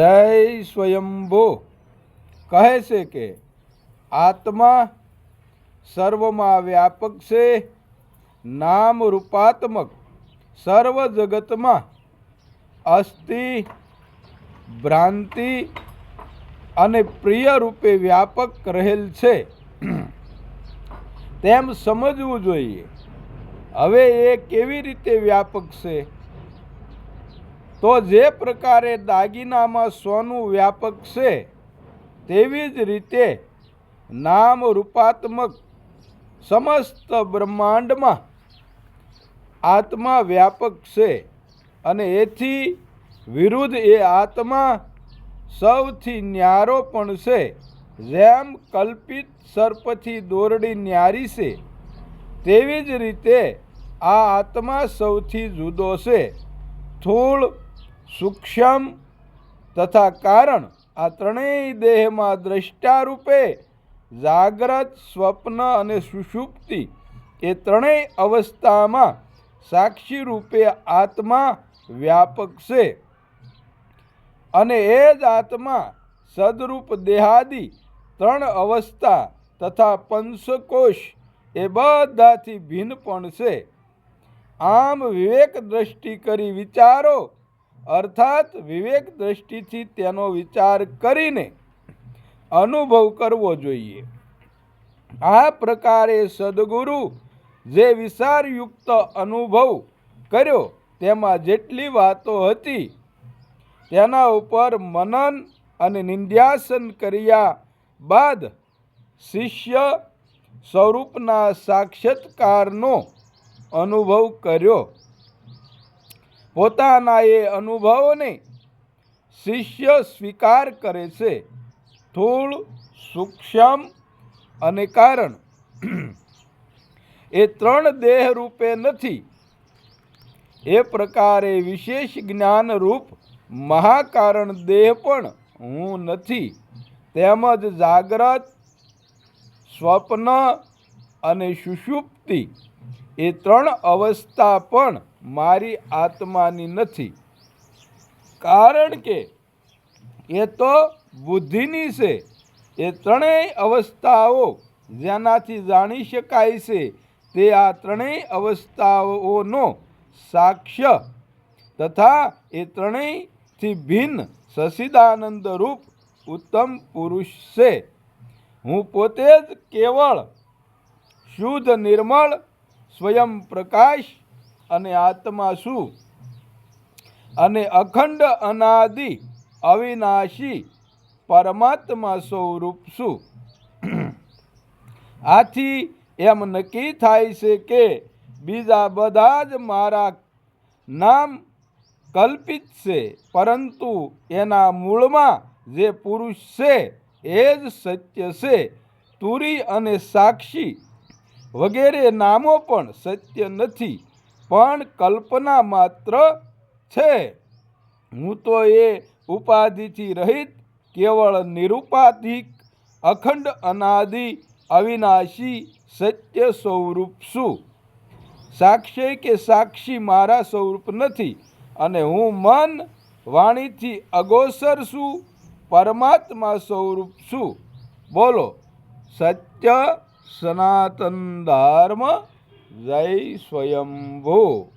જય સ્વયંભો. કહે છે કે આત્મા સર્વમાં વ્યાપક છે, નામ રૂપાત્મક, સર્વ જગતમાં અસ્થિ ભ્રાંતિ અને પ્રિય રૂપે વ્યાપક રહેલ છે. તેમ સમજવું જોઈએ. હવે એ કેવી રીતે વ્યાપક છે? તો જે પ્રકારે દાગીનામાં સોનું વ્યાપક છે, તેવી જ રીતે નામ રૂપાત્મક સમસ્ત બ્રહ્માંડમાં આત્મા વ્યાપક છે અને એથી વિરુદ્ધ એ આત્મા સૌથી ન્યારો પણ છે. જેમ કલ્પિત સર્પથી દોરડી ન્યારી છે, તેવી જ રીતે આ આત્મા સૌથી જુદો છે. સ્થૂળ સૂક્ષ્મ તથા કારણ આ ત્રણેય દેહમાં દ્રષ્ટારૂપે જાગ્રત, સ્વપ્ન અને સુષુપ્તિ એ ત્રણેય અવસ્થામાં સાક્ષી રૂપે આત્મા વ્યાપક છે. અને એ જ આત્મા સદરૂપ દેહાદિ ત્રણ અવસ્થા તથા પંચકોશ એ બધાથી ભિન્ન પણ છે. આમ વિવેક દ્રષ્ટિ કરી વિચારો અર્થાત વિવેક દ્રષ્ટિથી તેનો વિચાર કરીને અનુભવ કરવો જોઈએ. આ પ્રકારે સદગુરુ જે વિચારયુક્ત અનુભવ કર્યો, તેમાં જેટલી વાતો હતી, તેના ઉપર મનન અને નિંદ્યાસન કર્યા બાદ શિષ્ય સ્વરૂપના સાક્ષાત્કારનો અનુભવ કર્યો. પોતાના એ અનુભવોને શિષ્ય સ્વીકાર કરે છે. સ્થૂળ સૂક્ષ્મ અને કારણ. એ ત્રણ દેહ રૂપે નથી. એ પ્રકારે વિશેષ જ્ઞાન રૂપ મહાકારણ દેહ પણ હું નથી. તેમજ જાગ્રત, સ્વપ્ન અને સુષુપ્તિ એ ત્રણ અવસ્થા પણ મારી આત્માની નથી. કારણ કે એ તો બુદ્ધિની છે. એ ત્રણેય અવસ્થાઓ જેનાથી જાણી શકાય છે, તે આ ત્રણેય અવસ્થાઓનો સાક્ષ્ય તથા એ ત્રણેયથી ભિન્ન સસિદાનંદ રૂપ ઉત્તમ પુરુષ છે. હું પોતે જ કેવળ, શુદ્ધ, નિર્મળ સ્વયં પ્રકાશ અને આત્મા શું? અને અખંડ અનાદિ અવિનાશી પરમાત્મા સ્વરૂપ શું? આથી એમ નક્કી થાય છે કે બીજા બધા જ મારા નામ કલ્પિત છે, પરંતુ એના મૂળમાં જે પુરુષ છે, એ જ સત્ય છે. તુરી અને સાક્ષી વગેરે નામો પણ સત્ય નથી, પણ કલ્પના માત્ર છે. હું તો એ ઉપાધિથી રહિત, કેવળ નિરુપાધિક, અખંડ અનાદિ, અવિનાશી સત્ય સ્વરૂપ છું. સાક્ષી કે સાક્ષી મારા સ્વરૂપ નથી અને હું મન વાણીથી અગોસર છું, પરમાત્મા સ્વરૂપ છું. બોલો, સત્ય સનાતન ધર્મ જય સ્વયંભૂ.